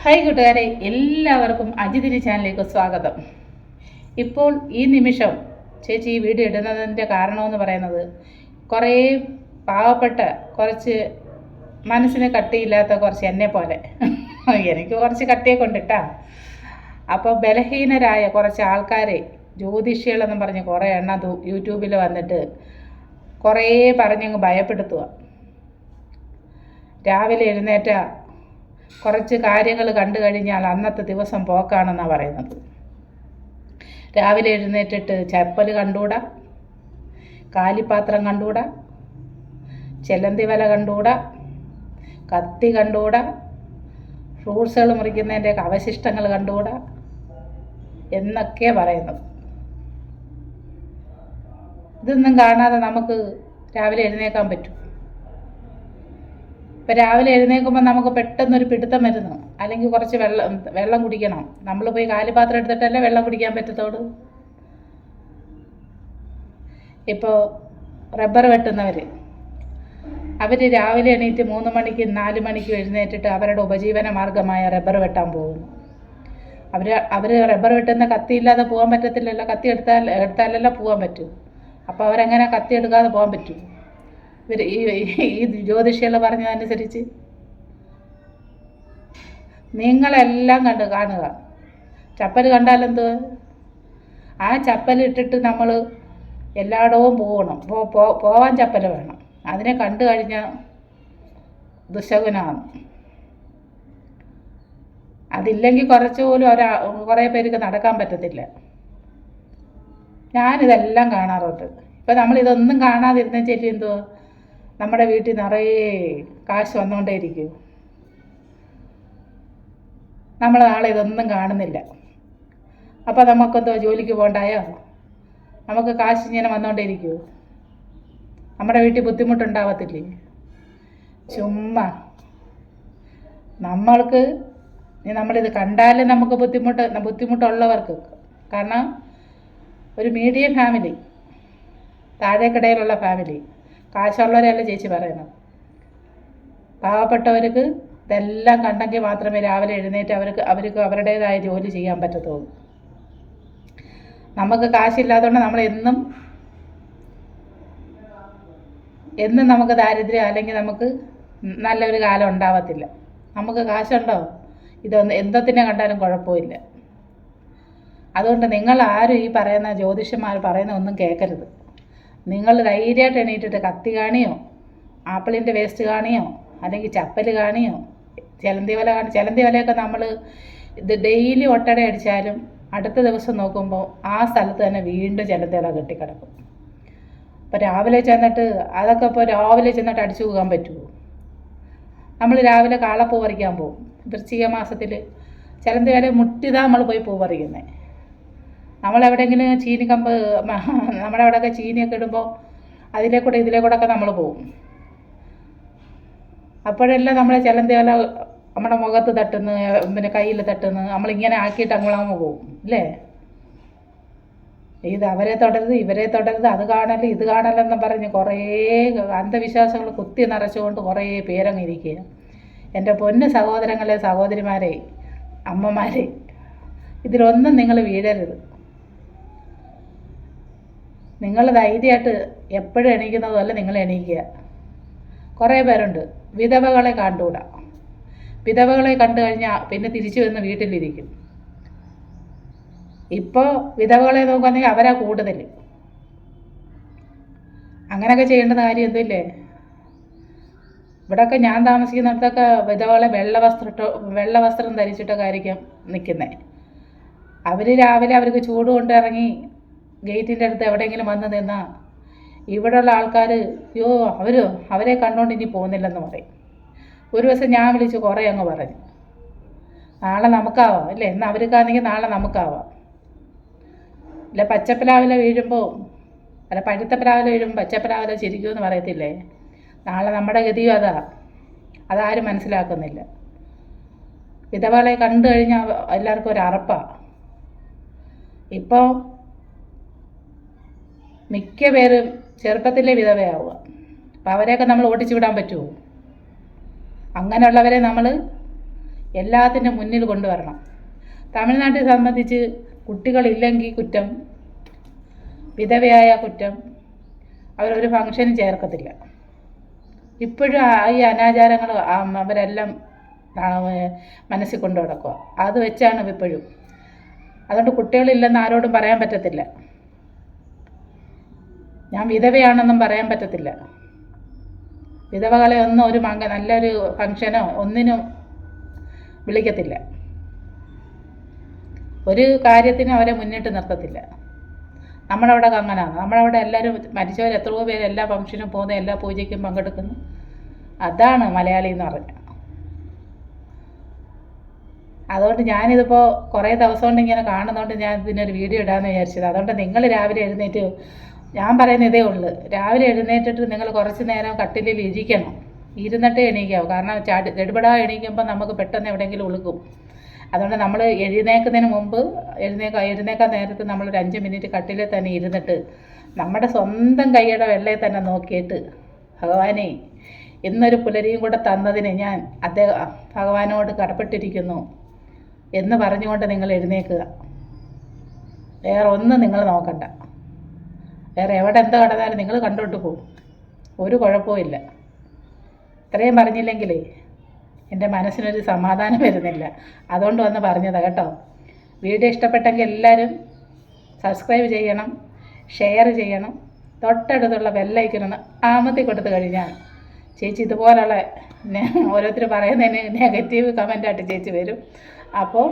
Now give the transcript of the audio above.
Hi കൂട്ടുകാരെ എല്ലാവർക്കും അജിതിരി ചാനലിലേക്ക് സ്വാഗതം. ഇപ്പോൾ ഈ നിമിഷം ചേച്ചി ഈ വീഡിയോ ഇടുന്നതിന്റെ കാരണമെന്ന് പറയുന്നത് കുറേ പാവപ്പെട്ട കുറച്ച് മനസ്സിന് കട്ടിയില്ലാത്ത കുറച്ച് എന്നെ പോലെ. എനിക്ക് കുറച്ച് കട്ടിയൊക്കെ കൊണ്ടിട്ടാ അപ്പോൾ ബലഹീനരായ കുറച്ച് ആൾക്കാരെ ജ്യോതിഷികളെന്നും പറഞ്ഞ് കുറേ എണ്ണ യൂട്യൂബിൽ വന്നിട്ട് കുറേ പറഞ്ഞങ്ങ് ഭയപ്പെടുത്തുക രാവിലെ എഴുന്നേറ്റ കുറച്ച് കാര്യങ്ങൾ കണ്ടു കഴിഞ്ഞാൽ അന്നത്തെ ദിവസം പോക്കാണെന്നാണ് പറയുന്നത്. രാവിലെ എഴുന്നേറ്റിട്ട് ചപ്പൽ കണ്ടുകൂടാ? കാലിപ്പാത്രം കണ്ടുകൂടാ? ചെലന്തി വല കണ്ടുകൂടാ? കത്തി കണ്ടുകൂടാ? ഫ്രൂട്ട്സുകൾ മുറിക്കുന്നതിന്റെ അവശിഷ്ടങ്ങൾ കണ്ടുകൂടാ? എന്നൊക്കെ പറയുന്നത്. ഇതൊന്നും കാണാതെ നമുക്ക് രാവിലെ എഴുന്നേക്കാൻ പറ്റും. ഇപ്പം രാവിലെ എഴുന്നേൽക്കുമ്പോൾ നമുക്ക് പെട്ടെന്നൊരു പിടുത്തം വരുന്നു. അല്ലെങ്കിൽ കുറച്ച് വെള്ളം വെള്ളം കുടിക്കണം. നമ്മൾ പോയി കാലിപാത്രം എടുത്തിട്ടല്ലേ വെള്ളം കുടിക്കാൻ പറ്റത്തോട് ഇപ്പോൾ റബ്ബർ വെട്ടുന്നവർ അവർ രാവിലെ എണീറ്റ് മൂന്ന് മണിക്ക് നാല് മണിക്ക് എഴുന്നേറ്റിട്ട് അവരുടെ ഉപജീവന മാർഗമായ റബ്ബർ വെട്ടാൻ പോകുന്നു. അവർ അവർ റബ്ബർ വെട്ടുന്ന കത്തിയില്ലാതെ പോകാൻ പറ്റത്തില്ലല്ലോ. കത്തി എടുത്താൽ എടുത്താലല്ല പോകാൻ പറ്റൂ. അപ്പോൾ അവരങ്ങനെ കത്തി എടുക്കാതെ പോകാൻ പറ്റും. ഇവർ ഈ ഈ പറഞ്ഞതനുസരിച്ച്. നിങ്ങളെല്ലാം കണ്ട് കാണുക. ചപ്പൽ കണ്ടാലെന്ത്? ആ ചപ്പൽ ഇട്ടിട്ട് നമ്മൾ എല്ലായിടവും പോകണം. പോ- പോവാൻ ചപ്പൽ വേണം. അതിനെ കണ്ടു കഴിഞ്ഞാൽ ദുശകുനാണ്. അതില്ലെങ്കിൽ കുറച്ച് പോലും ഒരാ കുറേ പേർക്ക് നടക്കാൻ പറ്റത്തില്ല. ഞാനിതെല്ലാം കാണാറുണ്ട്. ഇപ്പം നമ്മളിതൊന്നും കാണാതിരുന്ന ചേച്ചി എന്തോ നമ്മുടെ വീട്ടിൽ നിറയെ കാശ് വന്നുകൊണ്ടേയിരിക്കും. നമ്മൾ നാളെ ഇതൊന്നും കാണുന്നില്ല. അപ്പോൾ നമുക്കെന്തോ ജോലിക്ക് പോകണ്ടായോ നമുക്ക് കാശ് ഇങ്ങനെ വന്നുകൊണ്ടേയിരിക്കുമോ നമ്മുടെ വീട്ടിൽ ബുദ്ധിമുട്ടുണ്ടാവത്തില്ലേ? ചുമ്മാ. നമ്മൾക്ക് നമ്മളിത് കണ്ടാലും നമുക്ക് ബുദ്ധിമുട്ട് ബുദ്ധിമുട്ടുള്ളവർക്ക്. കാരണം ഒരു മീഡിയം ഫാമിലി താഴേക്കിടയിലുള്ള ഫാമിലി കാശുള്ളവരെയല്ല ചേച്ചി പറയുന്നത് പാവപ്പെട്ടവർക്ക് ഇതെല്ലാം കണ്ടെങ്കിൽ മാത്രമേ രാവിലെ എഴുന്നേറ്റ് അവർക്ക് അവർക്ക് അവരുടേതായ ജോലി ചെയ്യാൻ പറ്റത്തുള്ളൂ. നമുക്ക് കാശില്ലാത്തതുകൊണ്ട് നമ്മൾ എന്നും എന്നും നമുക്ക് ദാരിദ്ര്യം അല്ലെങ്കിൽ നമുക്ക് നല്ലൊരു കാലം ഉണ്ടാവത്തില്ല. നമുക്ക് കാശുണ്ടോ? ഇതൊന്ന് എന്തത്തിനെ കണ്ടാലും കുഴപ്പമില്ല. അതുകൊണ്ട് നിങ്ങൾ ആരും ഈ പറയുന്ന ജ്യോതിഷന്മാർ പറയുന്ന ഒന്നും കേൾക്കരുത്. നിങ്ങൾ ധൈര്യമായിട്ട് എണീറ്റിട്ട് കത്തി കാണിയോ? ആപ്പിളിന്റെ വേസ്റ്റ് കാണിയോ? അല്ലെങ്കിൽ ചപ്പൽ കാണിയോ? ചിലന്തി വല കാണി ചിലന്തി വലയൊക്കെ നമ്മൾ ഇത് ഡെയിലി ഒട്ടട അടിച്ചാലും അടുത്ത ദിവസം നോക്കുമ്പോൾ ആ സ്ഥലത്ത് തന്നെ വീണ്ടും ചിലന്തി വല കെട്ടിക്കിടക്കും. അപ്പോൾ രാവിലെ ചെന്നിട്ട് അതൊക്കെ ഇപ്പോൾ രാവിലെ ചെന്നിട്ട് അടിച്ചു പോകാൻ പറ്റുമോ? നമ്മൾ രാവിലെ കാളപ്പൂ പറിക്കാൻ പോകും. വൃശ്ചിക മാസത്തിൽ ചിലന്തി വല മുട്ടിതാണ് നമ്മൾ പോയി പൂ പറിക്കുന്നത് നമ്മളെവിടെയെങ്കിലും ചീനി കമ്പ് നമ്മുടെ അവിടെയൊക്കെ ചീനിയൊക്കെ ഇടുമ്പോൾ അതിലെ കൂടെ ഇതിലെ കൂടെ ഒക്കെ നമ്മൾ പോകും അപ്പോഴെല്ലാം നമ്മളെ ചിലന്തി വല നമ്മുടെ മുഖത്ത് തട്ടുന്നു പിന്നെ കയ്യിൽ തട്ടുന്നു നമ്മളിങ്ങനെ ആക്കിയിട്ട് അങ്ങോളാമ പോകും അല്ലേ ഇത് അവരെ തുടരുത് ഇവരെ തുടരുത് അത് കാണൽ ഇത് കാണലെന്നും പറഞ്ഞ് കുറേ അന്ധവിശ്വാസങ്ങൾ കുത്തി നിറച്ചുകൊണ്ട് കുറേ പേരങ്ങ് ഇരിക്കുക എന്റെ പൊന്ന് സഹോദരങ്ങളെ സഹോദരിമാരെ അമ്മമാരെ ഇതിലൊന്നും നിങ്ങൾ വീഴരുത്. നിങ്ങൾ ധൈര്യമായിട്ട് എപ്പോഴും എണീക്കുന്നതുമല്ല നിങ്ങൾ എണീക്കുക. കുറേ പേരുണ്ട്. വിധവകളെ കണ്ടുകൂടാ. വിധവകളെ കണ്ടു കഴിഞ്ഞാൽ പിന്നെ തിരിച്ചു വന്ന് വീട്ടിലിരിക്കും. ഇപ്പോൾ വിധവകളെ നോക്കുകയാണെങ്കിൽ അവരാ കൂടുതൽ അങ്ങനെയൊക്കെ ചെയ്യേണ്ടുന്ന കാര്യം എന്തില്ലേ? ഇവിടെയൊക്കെ ഞാൻ താമസിക്കുന്നിടത്തൊക്കെ വിധവകളെ വെള്ള വസ്ത്രം വെള്ള വസ്ത്രം ധരിച്ചിട്ടൊക്കെ ആയിരിക്കും നിൽക്കുന്നത് അവർ രാവിലെ അവർക്ക് ചൂട് കൊണ്ട് ഇറങ്ങി ഗേറ്റിന്റെ അടുത്ത് എവിടെയെങ്കിലും വന്ന് നിന്നാൽ ഇവിടെയുള്ള ആൾക്കാർ യോ അവർ അവരെ കണ്ടുകൊണ്ട് ഇനി പോകുന്നില്ലെന്ന് പറയും. ഒരു ദിവസം ഞാൻ വിളിച്ച് കുറേ അങ്ങ് പറഞ്ഞു. നാളെ നമുക്കാവാം അല്ലേ? ഇന്ന് അവർക്കാണെങ്കിൽ നാളെ നമുക്കാവാം. അല്ല പച്ചപ്പിലാവില വീഴുമ്പോൾ അല്ല പഴുത്ത പ്ലാവില വീഴുമ്പോൾ പച്ചപ്പിലാവില ചിരിക്കുമെന്ന് പറയത്തില്ലേ? നാളെ നമ്മുടെ ഗതിയും അതാ. അതാരും മനസ്സിലാക്കുന്നില്ല. വിധവകളെ കണ്ടു കഴിഞ്ഞാൽ എല്ലാവർക്കും ഒരു അറപ്പാണ് ഇപ്പോൾ മിക്ക പേരും ചെറുപ്പത്തിലെ വിധവയാവുക. അപ്പം അവരെയൊക്കെ നമ്മൾ ഓടിച്ചു വിടാൻ പറ്റുമോ? അങ്ങനെയുള്ളവരെ നമ്മൾ എല്ലാത്തിന്റെ മുന്നിൽ കൊണ്ടുവരണം. തമിഴ്നാട്ടിൽ സംബന്ധിച്ച് കുട്ടികളില്ലെങ്കിൽ കുറ്റം വിധവയായ കുറ്റം അവരൊരു ഫങ്ഷനും ചേർക്കത്തില്ല. ഇപ്പോഴും ഈ അനാചാരങ്ങൾ അവരെല്ലാം മനസ്സിൽ കൊണ്ടു നടക്കുക അത് വെച്ചാണ് ഇപ്പോഴും. അതുകൊണ്ട് കുട്ടികളില്ലെന്ന് ആരോടും പറയാൻ പറ്റത്തില്ല. ഞാൻ വിധവയാണെന്നും പറയാൻ പറ്റത്തില്ല. വിധവകളെ ഒന്നും ഒരു മങ്ക നല്ലൊരു ഫംഗ്ഷനോ ഒന്നിനും വിളിക്കത്തില്ല. ഒരു കാര്യത്തിനും അവരെ മുന്നിട്ട് നിർത്തത്തില്ല. നമ്മളവിടെ അങ്ങനെയാണ് നമ്മളവിടെ എല്ലാവരും മരിച്ചവർ എത്രയോ പേര് എല്ലാ ഫംഗ്ഷനും പോകുന്നു എല്ലാ പൂജയ്ക്കും പങ്കെടുക്കുന്നു. അതാണ് മലയാളി എന്ന് പറഞ്ഞ അതുകൊണ്ട് ഞാനിതിപ്പോൾ കുറേ ദിവസം കൊണ്ട് ഇങ്ങനെ കാണുന്നതുകൊണ്ട് ഞാൻ ഇതിനൊരു വീഡിയോ ഇടാമെന്ന് വിചാരിച്ചത്. അതുകൊണ്ട് നിങ്ങൾ രാവിലെ എഴുന്നേറ്റ് ഞാൻ പറയുന്ന ഇതേ ഉള്ളൂ. രാവിലെ എഴുന്നേറ്റിട്ട് നിങ്ങൾ കുറച്ച് നേരം കട്ടിലിൽ ഇരിക്കണം. ഇരുന്നിട്ടേ എണീക്കാവും. കാരണം ചാടി ചെടുപടാ എണീക്കുമ്പോൾ നമുക്ക് പെട്ടെന്ന് എവിടെയെങ്കിലും ഉളുക്കും. അതുകൊണ്ട് നമ്മൾ എഴുന്നേക്കുന്നതിന് മുമ്പ് എഴുന്നേക്ക എഴുന്നേക്കാൻ നേരത്ത് നമ്മൾ ഒരു അഞ്ച് മിനിറ്റ് കട്ടിലിൽ തന്നെ ഇരുന്നിട്ട് നമ്മുടെ സ്വന്തം കൈയുടെ വെള്ളയിൽ തന്നെ നോക്കിയിട്ട് ഭഗവാനെ ഇന്നൊരു പുലരിയും കൂടെ തന്നതിന് ഞാൻ അദ്ദേഹം ഭഗവാനോട് കടപ്പെട്ടിരിക്കുന്നു എന്ന് പറഞ്ഞുകൊണ്ട് നിങ്ങൾ എഴുന്നേക്കുക. വേറെ ഒന്നും നിങ്ങൾ നോക്കണ്ട. വേറെ എവിടെ എന്ത് കടന്നാലും നിങ്ങൾ കണ്ടോട്ട് പോകും. ഒരു കുഴപ്പവും ഇത്രയും പറഞ്ഞില്ലെങ്കിലേ എന്റെ മനസ്സിനൊരു സമാധാനം വരുന്നില്ല. അതുകൊണ്ട് വന്ന് പറഞ്ഞതാണ് കേട്ടോ. വീഡിയോ ഇഷ്ടപ്പെട്ടെങ്കിൽ എല്ലാവരും സബ്സ്ക്രൈബ് ചെയ്യണം ഷെയർ ചെയ്യണം തൊട്ടടുത്തുള്ള ബെല്ലൈക്കനൊന്ന് ആമത്തി കൊടുത്തു കഴിഞ്ഞാൽ ചേച്ചി ഇതുപോലുള്ള ഓരോരുത്തർ പറയുന്നതിന് നെഗറ്റീവ് കമന്റായിട്ട് ചേച്ചി വരും. അപ്പോൾ